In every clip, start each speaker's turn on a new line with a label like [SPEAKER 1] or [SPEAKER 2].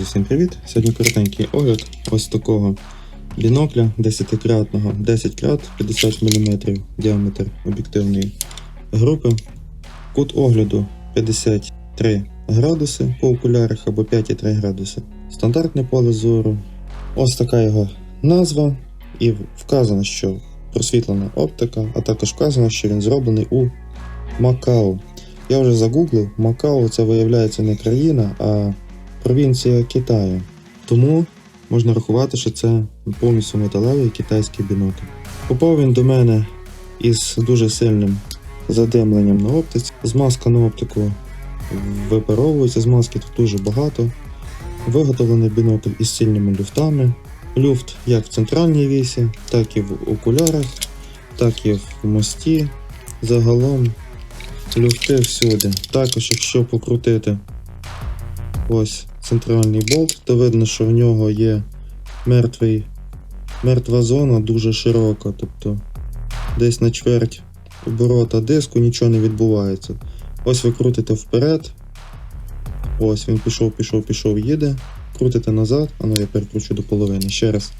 [SPEAKER 1] Друзі, всім привіт! Сьогодні коротенький огляд ось такого бінокля 10-кратного, 10 крат 50 мм діаметр об'єктивної групи. Кут огляду 53 градуси по окулярах або 5,3 градуси. Стандартне поле зору. Ось така його назва. І вказано, що просвітлена оптика, а також вказано, що він зроблений у Макао. Я вже загуглив, Макао це виявляється не країна, а провінція Китаю. Тому можна рахувати, що це повністю металевий китайський бінокль. Попав він до мене із дуже сильним задимленням на оптиці. Змазка на оптику випаровується, змазки тут дуже багато. Виготовлений бінокль із сильними люфтами. Люфт як в центральній вісі, так і в окулярах, так і в мості. Загалом люфти всюди. Також, якщо покрутити ось центральний болт, то видно, що в нього є мертвий, мертва зона дуже широка, тобто десь на чверть оборота диску нічого не відбувається. Ось ви крутите вперед. Ось він пішов, пішов, пішов, їде. Крутите назад, а ну я перекручу до половини. Ще раз.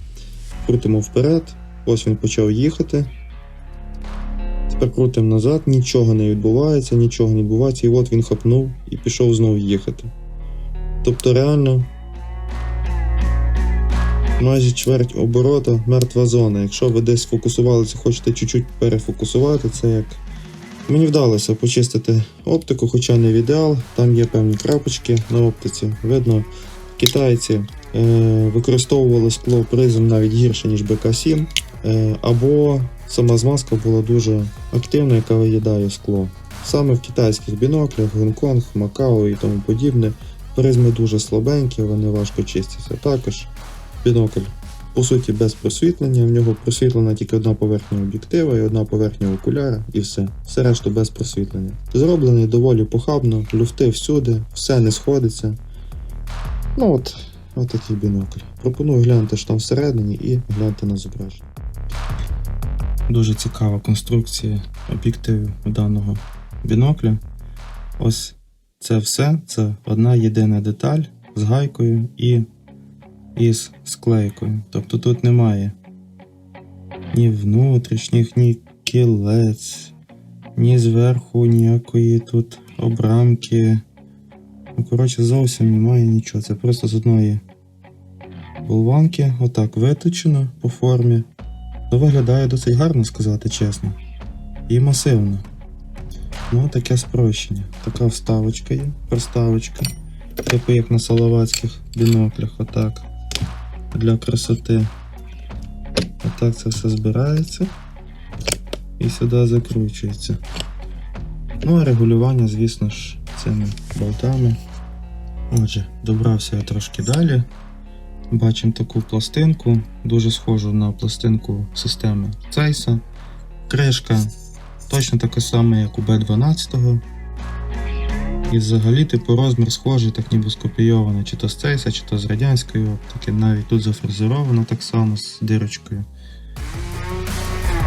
[SPEAKER 1] Крутимо вперед. Ось він почав їхати. Тепер крутимо назад, нічого не відбувається, нічого не відбувається, і от він хапнув і пішов знову їхати. Тобто реально майже чверть оборота мертва зона. Якщо ви десь фокусувалися, хочете чуть-чуть перефокусувати, це як. Мені вдалося почистити оптику, хоча не в ідеал, там є певні крапочки на оптиці. Видно, китайці е, використовували скло призм навіть гірше, ніж БК-7, е, або сама змазка була дуже активна, яка виїдає скло. Саме в китайських біноклях, Гонконг, Макао і тому подібне, призми дуже слабенькі, вони важко чистяться. Також бінокль, по суті, без просвітлення, в нього просвітлена тільки одна поверхня об'єктива і одна поверхня окуляра, і все. Все решту без просвітлення. Зроблений доволі похабно, люфти всюди, все не сходиться. Ну от, от такий бінокль. Пропоную глянути, що там всередині, і гляньте на зображення. Дуже цікава конструкція об'єктивів даного бінокля. Ось це все. Це одна єдина деталь з гайкою і із склейкою. Тобто тут немає ні внутрішніх, ні кілець, ні зверху ніякої тут обрамки. Ну, коротше, зовсім немає нічого. Це просто з одної болванки, отак виточено по формі. Ну, виглядає досить гарно сказати чесно. І масивно. Ну, таке спрощення. Така вставочка є, проставочка. Типу як на салаватських біноклях, отак. Для красоти. Отак це все збирається. І сюди закручується. Ну, а регулювання, звісно ж, цими болтами. Отже, добрався я трошки далі. Бачимо таку пластинку, дуже схожу на пластинку системи Цейса. Кришка точно така сама, як у B12. І взагалі, типу, розмір схожий, так ніби скопійований, чи то з Цейса, чи то з радянської оптики. Навіть тут зафрезеровано так само з дирочкою.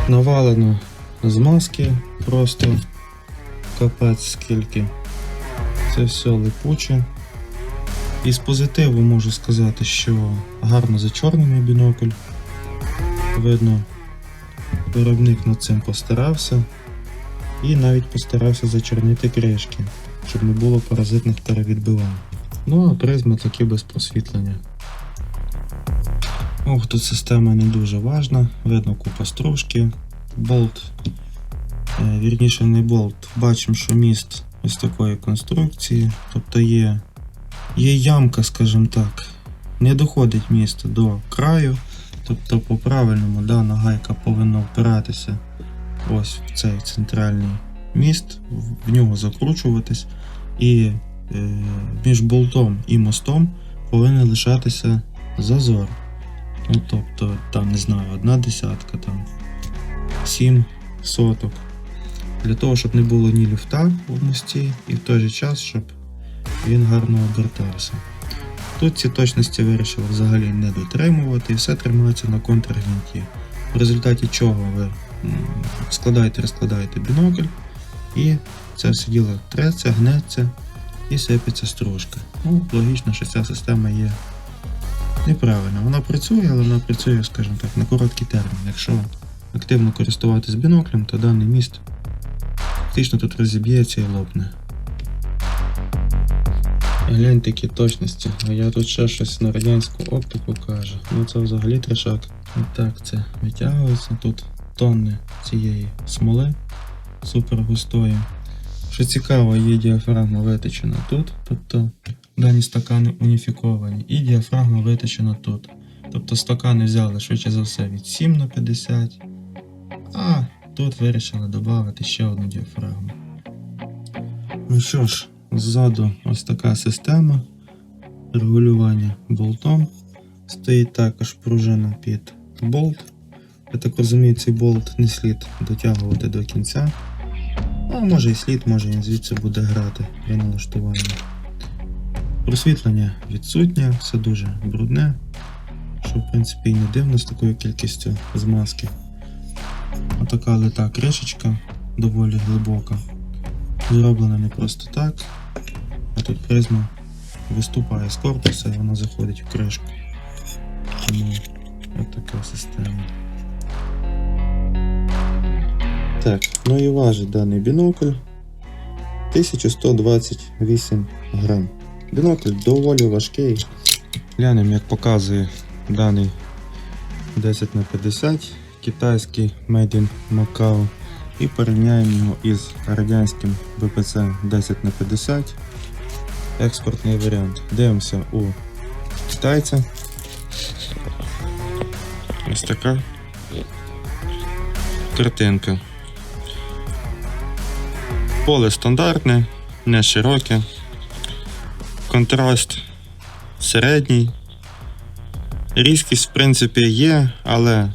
[SPEAKER 1] Навалено з маски просто капець скільки. Це все липуче. І з позитиву можу сказати, що гарно зачорнений бінокль. Видно, виробник над цим постарався. І навіть постарався зачорнити кришки, щоб не було паразитних перевідбивань. Ну а призми такі без просвітлення. Ох, тут система не дуже важна, видно купа стружки. Болт, е, вірніше не болт, бачимо, що міст ось такої конструкції, тобто є є ямка, скажімо так, не доходить місто до краю. Тобто по правильному дана гайка повинна впиратися ось в цей центральний міст, в- нього закручуватись, і е, між болтом і мостом повинен лишатися зазор. Ну, тобто, там, не знаю, одна десятка, там 7 соток. Для того, щоб не було ні люфта в мості, і в той же час, щоб він гарно обертався. Тут ці точності вирішили взагалі не дотримувати і все тримається на контргвинті. В результаті чого ви складаєте, розкладаєте бінокль і це все діло треться, гнеться і сипеться стружка. Ну, логічно, що ця система є неправильна. Вона працює, але вона працює, скажімо так, на короткий термін. Якщо активно користуватись біноклем, то даний міст фактично тут розіб'ється і лопне. Гляньте які точності, а я тут ще щось на радянську оптику кажу. Ну це взагалі трешак. І так це витягується. Тут тонни цієї смоли супер густої. Що цікаво, є діафрагма виточена тут, тобто дані стакани уніфіковані, і діафрагма виточена тут. Тобто стакани взяли швидше за все від 7 на 50, а тут вирішили додати ще одну діафрагму. Ну що ж, ззаду ось така система регулювання болтом. Стоїть також пружина під болт. Я так розумію, цей болт не слід дотягувати до кінця. А може і слід, може він звідси буде грати при налаштуванні. Просвітлення відсутнє, все дуже брудне, що в принципі і не дивно з такою кількістю змазки. Отака лита кришечка доволі глибока. Зроблена не просто так, а тут призма виступає з корпуса і вона заходить в кришку. Тому ось така система. Так, ну і важить даний бінокль 1128 грам. Бінокль доволі важкий. Глянемо, як показує даний 10 на 50 китайський Made in Macau і порівняємо його із радянським ВПЦ 10 на 50 експортний варіант. Дивимося у китайця. Ось така картинка. Поле стандартне, не широке. Контраст середній. Різкість, в принципі, є, але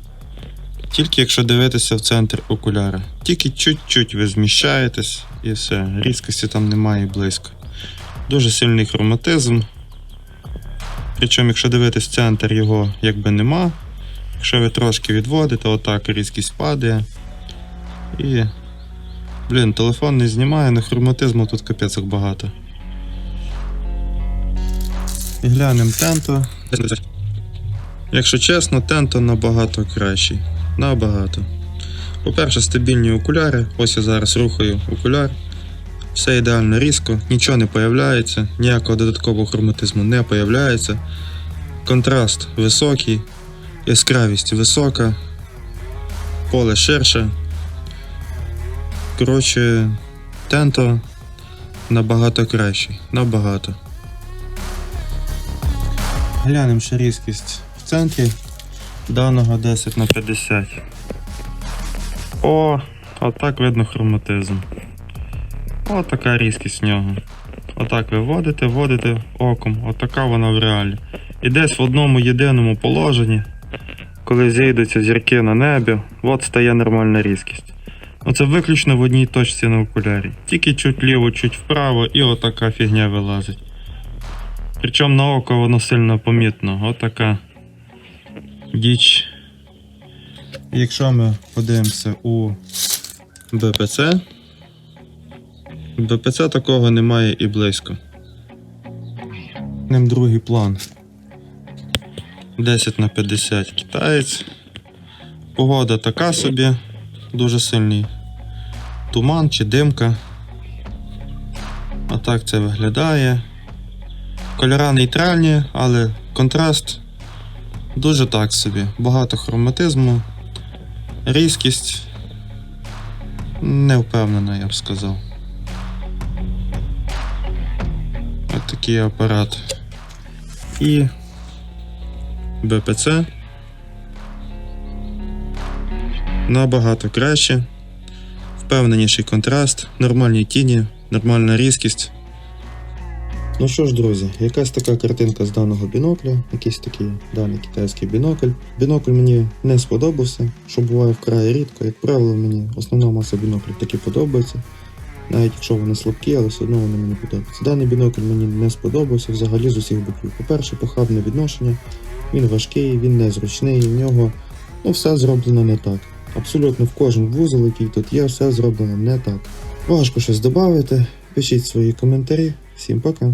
[SPEAKER 1] тільки якщо дивитися в центр окуляра. Тільки чуть-чуть ви зміщаєтесь і все. Різкості там немає близько. Дуже сильний хроматизм. Причому, якщо дивитись в центр, його якби нема. Якщо ви трошки відводите, отак різкість падає. І. Блін, телефон не знімає, на хроматизму тут капець багато. І глянемо тенто. Якщо чесно, тенто набагато кращий. Набагато. По-перше, стабільні окуляри. Ось я зараз рухаю окуляр. Все ідеально різко, нічого не появляється, ніякого додаткового хроматизму не появляється. Контраст високий, яскравість висока, поле ширше. Коротше, тенто набагато кращий. Набагато. Глянемо ще різкість в центрі даного 10 на 50. О, отак видно хроматизм. О, така різкість в нього. Отак ви вводите, вводите оком. Отака вона в реалі. І десь в одному єдиному положенні, коли зійдуться зірки на небі, от стає нормальна різкість. Оце виключно в одній точці на окулярі. Тільки чуть ліво, чуть вправо, і отака фігня вилазить. Причому на око воно сильно помітно. Отака діч. Якщо ми подивимося у БПЦ, БПЦ такого немає і близько. Ним другий план. 10 на 50 китаєць. Погода така собі, дуже сильний туман чи димка. Отак це виглядає. Кольора нейтральні, але контраст дуже так собі. Багато хроматизму, різкість не впевнена, я б сказав. Ось такий апарат. І БПЦ набагато краще. Впевненіший контраст, нормальні тіні, нормальна різкість. Ну що ж, друзі, якась така картинка з даного бінокля, якийсь такий даний китайський бінокль. Бінокль мені не сподобався, що буває вкрай рідко. Як правило, мені основна маса біноклів таки подобається. Навіть якщо вони слабкі, але все одно вони мені подобаються. Даний бінокль мені не сподобався взагалі з усіх боків. По-перше, похабне відношення, він важкий, він незручний, в нього ну, все зроблено не так. Абсолютно в кожен вузол, який тут є, все зроблено не так. Важко щось додати. Пишіть свої коментарі, Всім пока!